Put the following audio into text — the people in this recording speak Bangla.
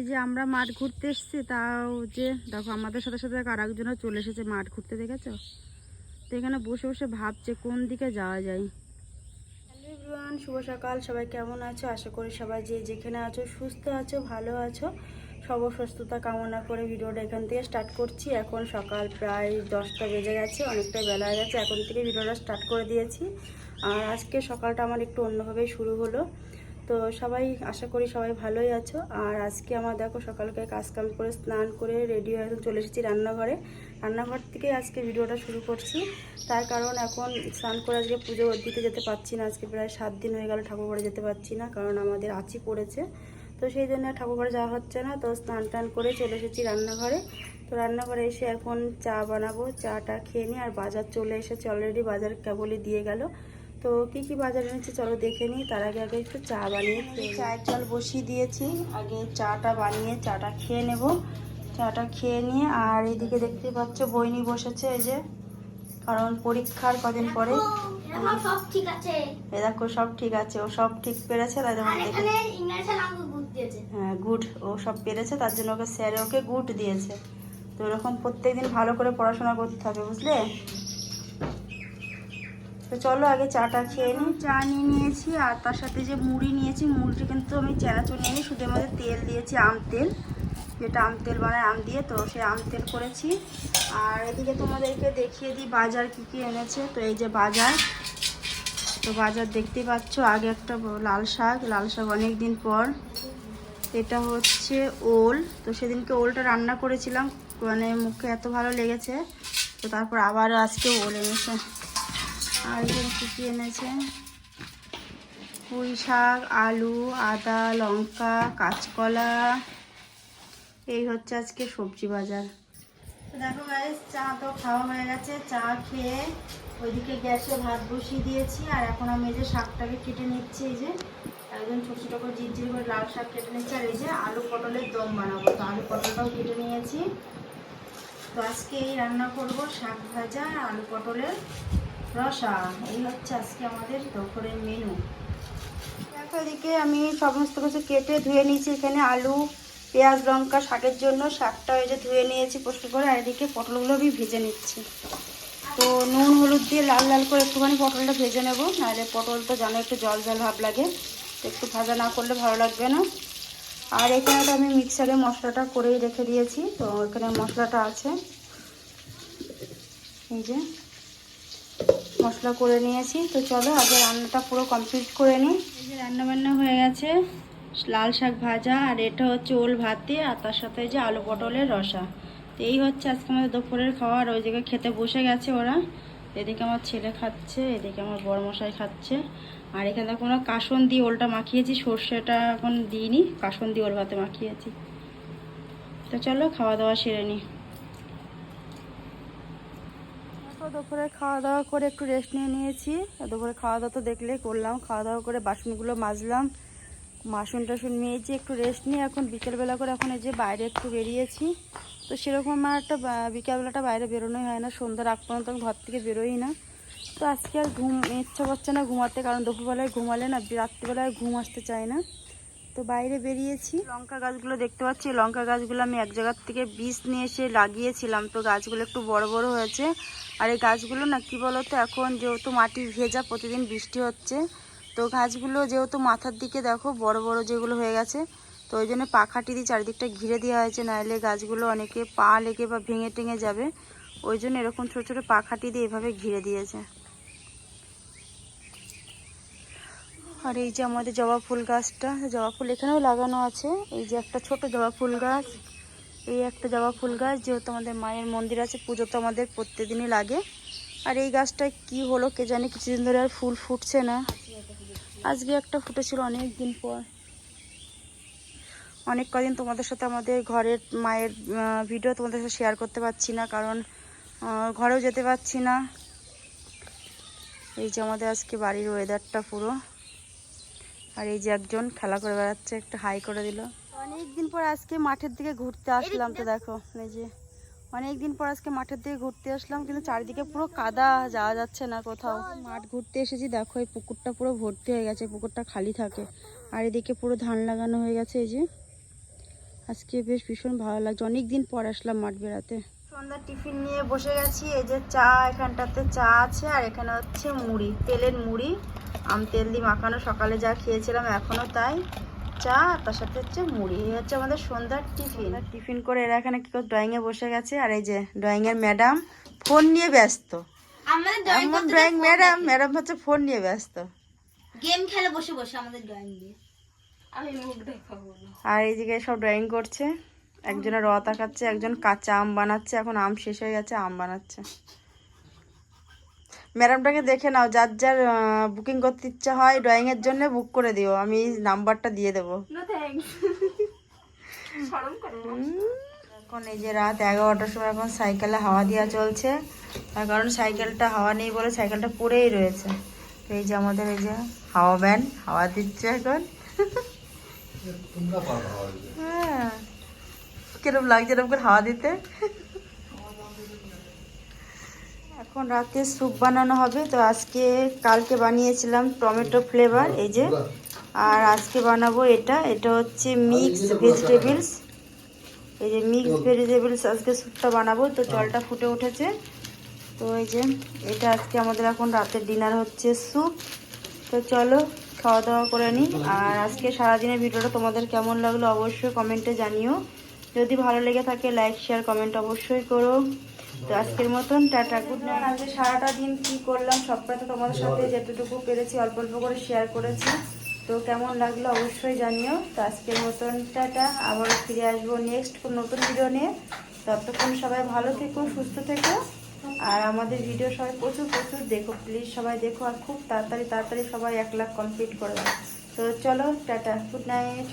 এই যে আমরা মাঠ ঘুরতে এসেছি, তাও যে দেখো আমাদের সাথে সাথে আর একজনও চলে এসেছে মাঠ ঘুরতে, দেখেছ? তো এখানে বসে বসে ভাবছে কোন দিকে যাওয়া যায়। শুভ সকাল। সবাই কেমন আছো? আশা করি সবাই যে যেখানে আছো, সুস্থ আছো, ভালো আছো। সর্বসুস্থতা কামনা করে ভিডিওটা এখান থেকে স্টার্ট করছি। এখন সকাল প্রায় দশটা বেজে গেছে, অনেকটা বেলা হয়ে গেছে। এখন থেকে ভিডিওটা স্টার্ট করে দিয়েছি। আর আজকে সকালটা আমার একটু অন্যভাবেই শুরু হলো। তো সবাই, আশা করি সবাই ভালোই আছো। আর আজকে আমার দেখো সকালকে কাজকাম করে স্নান করে রেডি হয়ে চলে এসেছি রান্নাঘরে। রান্নাঘর থেকে আজকে ভিডিওটা শুরু করছি। তার কারণ এখন স্নান করে আজকে পুজো দিতে যেতে পারছি না। আজকে প্রায় সাত দিন হয়ে গেল ঠাকুর ঘরে যেতে পারছি না, কারণ আমাদের আচি পড়েছে। তো সেই জন্য ঠাকুর ঘরে যাওয়া হচ্ছে না। তো স্নান টান করে চলে এসেছি রান্নাঘরে। তো রান্নাঘরে এসে এখন চা বানাবো। চাটা খেয়ে নিই আর বাজার চলে এসেছে। অলরেডি বাজার কেবলই দিয়ে গেল। তো কি কি বাজার এনেছে চলো দেখে নিই। তার আগে আগে একটু চা বানিয়ে চায়ের জল বসিয়ে দিয়েছি। আগে চাটা বানিয়ে চাটা খেয়ে নেব। চাটা খেয়ে নিয়ে আর এদিকে দেখতে পাচ্ছ বইনি বসেছে এই যে। কারণ পরীক্ষার কদিন পরে। সব ঠিক আছে। এ দেখো সব ঠিক আছে ও সব ঠিক পেরেছে তাই জন্য হ্যাঁ গুড ও সব পেরেছে তার জন্য ওকে স্যারে ওকে গুড দিয়েছে। তো এরকম প্রত্যেকদিন ভালো করে পড়াশোনা করতে হবে বুঝলে? তো চলো আগে চাটা খেয়ে নিই। চা নিয়ে নিয়েছি আর তার সাথে যে মুড়ি নিয়েছি মুড়িটা কিন্তু আমি চানাচুর নিয়ে শুধু আমাদের তেল দিয়েছি আম তেল। যেটা আম তেল বানায় আম দিয়ে। তো সে আম তেল করেছি। আর এদিকে তোমাদেরকে দেখিয়ে দিই বাজার কি কি এনেছে। তো এই যে বাজার। তো বাজার দেখতেই পাচ্ছ আগে একটা লাল শাক। লাল শাক অনেক দিন পর। এটা হচ্ছে ওল। তো সেদিনকে ওলটা রান্না করেছিলাম। মানে মুখে এত ভালো লেগেছে। তো তারপর আবার আজকে ওল এনেছে। আর এখানে কী কী এনেছে? পুঁই শাক, আলু, আদা, লঙ্কা, কাঁচকলা। এই হচ্ছে আজকে সবজি বাজার। দেখো গাইস চা তো খাওয়া হয়ে গেছে। চা খেয়ে ওইদিকে গ্যাসে ভাত বসিয়ে দিয়েছি আর এখন আমি এই যে শাকটাকে কেটে নিচ্ছি, এই যে একদম ছোটো ছোটো করে ঝিরঝির করে লাল শাক কেটে নিচ্ছি। আর এই যে আলু পটলের দম বানাবো। তো আলু পটলটাও কেটে নিয়েছি। তো আজকে এই রান্না করব শাক ভাজা আর আলু পটলের। রসা, এই হচ্ছে আজকে আমাদের দুপুরের মেনু দেখো এদিকে আমি সমস্ত কিছু কেটে ধুয়ে নিয়েছি। এখানে আলু, পেঁয়াজ, লঙ্কা, শাকের জন্য শাকটা এই যে ধুয়ে নিয়েছি পোস্ট করে, আর এদিকে পটলগুলো আমি ভেজে নিচ্ছি। তো নুন, হলুদ দিয়ে লাল লাল করে একটুখানি পটলটা ভেজে নেব। নাহলে পটল তো জানো একটু জল জল ভাব লাগে। তো একটু ভাজা না করলে ভালো লাগবে না। আর এখানে তো আমি মিক্সারে মশলাটা করেই রেখে দিয়েছি। তো এখানে মশলাটা আছে। এই যে মশলা করে নিয়েছি। তো চলো, আগে রান্নাটা পুরো কমপ্লিট করে নিই। এই যে রান্না বান্না হয়ে গেছে। লাল শাক ভাজা, আর এটা হচ্ছে ওল ভাতে, আর তার সাথে যে আলু পটলের রসা। তো এই হচ্ছে আজকে আমাদের দুপুরের খাওয়ার। ওই জায়গায় খেতে বসে গেছে ওরা। এদিকে আমার ছেলে খাচ্ছে, এদিকে আমার বড় মশাই খাচ্ছে। আর এখানে কোনো কাসন দিয়ে ওলটা মাখিয়েছি, সর্ষেটা এখন দিইনি কাসন দিয়ে ওল ভাতে মাখিয়েছি। তো চলো, খাওয়া দাওয়া সেরে নিই দেখো দুপুরে খাওয়া দাওয়া করে একটু রেস্ট নিয়ে নিয়েছি। দুপুরে খাওয়া দাওয়া তো দেখলে করলাম। খাওয়া দাওয়া করে বাসনগুলো মাজলাম। বাসন টাসুন নিয়েছি একটু রেস্ট নিয়ে এখন বিকেলবেলা করে এখন এই যে বাইরে একটু বেরিয়েছি। তো সেরকম আমার একটা বিকেলবেলাটা বাইরে বেরোনোই হয় না। সন্ধ্যার আগ পর্যন্ত আমি ঘর থেকে বেরোই না। তো আজকে আর ঘুম, ইচ্ছা করছে না ঘুমাতে, কারণ দুপুরবেলায় ঘুমালে না, রাত্রিবেলায় ঘুম আসতে চায় না। তো বাইরে বেরিয়েছি। লঙ্কা গাছগুলো দেখতে পাচ্ছি। লঙ্কা গাছগুলো আমি এক জায়গার থেকে বীজ নিয়ে এসে লাগিয়েছিলাম। তো গাছগুলো একটু বড় বড় হয়েছে। আর এই গাছগুলো না, কি বলতো, এখন যেহেতু মাটি ভেজা, প্রতিদিন বৃষ্টি হচ্ছে, তো গাছগুলো যেহেতু মাথার দিকে দেখো, বড় বড় যেগুলো হয়ে গেছে, তো ওই জন্য পাখাটি দিয়ে চারিদিকটা ঘিরে দেওয়া হয়েছে। নাহলে গাছগুলো অনেকে পা লেগে বা ভেঙে টেঙে যাবে। ওই জন্য এরকম ছোটো ছোটো পাখাটি দিয়ে এভাবে ঘিরে দিয়েছে। আর এই যে আমাদের জবা ফুল গাছটা, জবা ফুল এখানেও লাগানো আছে। এই যে একটা ছোট জবা ফুল গাছ, এই একটা জবা ফুল গাছ যেহেতু আমাদের মায়ের মন্দির আছে, পুজো তো আমাদের প্রত্যেকদিনই লাগে। আর এই গাছটায় কি হলো কে জানে, কিছুদিন ধরে আর ফুল ফুটছে না। আজকে একটা ফুটেছিল অনেক দিন পর। অনেক কদিন তোমাদের সাথে আমাদের ঘরের মায়ের ভিডিও তোমাদের সাথে শেয়ার করতে পারছি না, কারণ ঘরেও যেতে পারছি না। এই যে আমাদের আজকে বাড়ির ওয়েদারটা পুরো। আর এই যে একজন খেলা করে বেড়াচ্ছে একটা হাই করে দিল। অনেকদিন পর আজকে মাঠের দিকে ঘুরতে আসলাম তো দেখো এই যে অনেকদিন পর আজকে মাঠের দিকে ঘুরতে আসলাম কিন্তু চারিদিকে পুরো কাদা যাওয়া যাচ্ছে না কোথাও। মাঠ ঘুরতে এসেছি দেখো এই পুকুরটা পুরো ভর্তি হয়ে গেছে পুকুরটা খালি থাকে। আর এদিকে পুরো ধান লাগানো হয়ে গেছে এই যে। আজকে বেশ ভীষণ ভালো লাগছে অনেক দিন পর আসলাম মাঠ বেড়াতে। সন্ধ্যার টিফিন নিয়ে বসে গেছি এই যে চা এখানটাতে চা আছে আর এখানে হচ্ছে মুড়ি তেলের মুড়ি। আম তেল দিয়ে মাখানো সকালে যা খেয়েছিলাম এখনও তাই। চা তার সাথে হচ্ছে মুড়ি। এই হচ্ছে আমাদের সন্ধ্যার টিফিন। টিফিন করে এরা এখানে কি করে ড্রয়িংয়ে বসে গেছে আর এই যে ড্রয়িংয়ের ম্যাডাম ফোন নিয়ে ব্যস্ত। আমাদের ড্রয়িং ম্যাডাম ম্যাডাম হচ্ছে ফোন নিয়ে ব্যস্ত। গেম খেলে বসে বসে আমাদের ড্রয়িং দিয়ে। আমি মুখ দেখাবো আর এইদিকে সব ড্রয়িং করছে। একজনের র তাকাচ্ছে একজন কাঁচা আম বানাচ্ছে এখন আম শেষ হয়ে গেছে আম বানাচ্ছে। ম্যাডামটাকে দেখে নাও যার যার বুকিং করতে ইচ্ছা হয় ড্রয়িং এর জন্য বুক করে দিও। আমি নাম্বারটা দিয়ে দেবো। এখন এই যে রাত এগারোটার সময় এখন সাইকেলে হাওয়া দেওয়া চলছে। তার কারণ সাইকেলটা হাওয়া নেই বলে সাইকেলটা পড়েই রয়েছে। তো এই যে আমাদের এই যে হাওয়া ব্যান হাওয়া দিচ্ছে এখন। হ্যাঁ। কিরম লাগছে এরকম করে হাওয়া দিতে? এখন রাতে স্যুপ বানানো হবে, তো আজকে কালকে বানিয়েছিলাম টমেটো ফ্লেভার, এই যে। আর আজকে বানাবো এটা এটা হচ্ছে মিক্স ভেজিটেবলস। এই যে মিক্স ভেজিটেবলস আজকে স্যুপটা বানাবো, তো জলটা ফুটে উঠেছে। তো এই যে, এটা আজকে আমাদের এখন রাতের ডিনার হচ্ছে স্যুপ। তো চলো খাওয়া দাওয়া করে নিই। আর আজকে সারাদিনের ভিডিওটা তোমাদের কেমন লাগল অবশ্যই কমেন্টে জানিও। যদি ভালো লেগে থাকে, লাইক, শেয়ার, কমেন্ট অবশ্যই করো। তো আজকের মতন, টাটা গুড নাইট আজকে সারাটা দিন কি করলাম সবটা তো তোমাদের সাথে যেতটুকু পেরেছি, অল্প অল্প করে শেয়ার করেছি। তো কেমন লাগল অবশ্যই জানিও। তো আজকের মতন, টাটা, আবারও ফিরে আসব নেক্সট নতুন ভিডিও নিয়ে। ততক্ষণ সবাই ভালো থেকো, সুস্থ থেকো। আর আমাদের ভিডিও সবাই প্রচুর প্রচুর দেখো প্লিজ সবাই দেখো, আর খুব তাড়াতাড়ি তাড়াতাড়ি সবাই এক লাখ কমপ্লিট করে দাও। তো চলো, টাটা গুড নাইট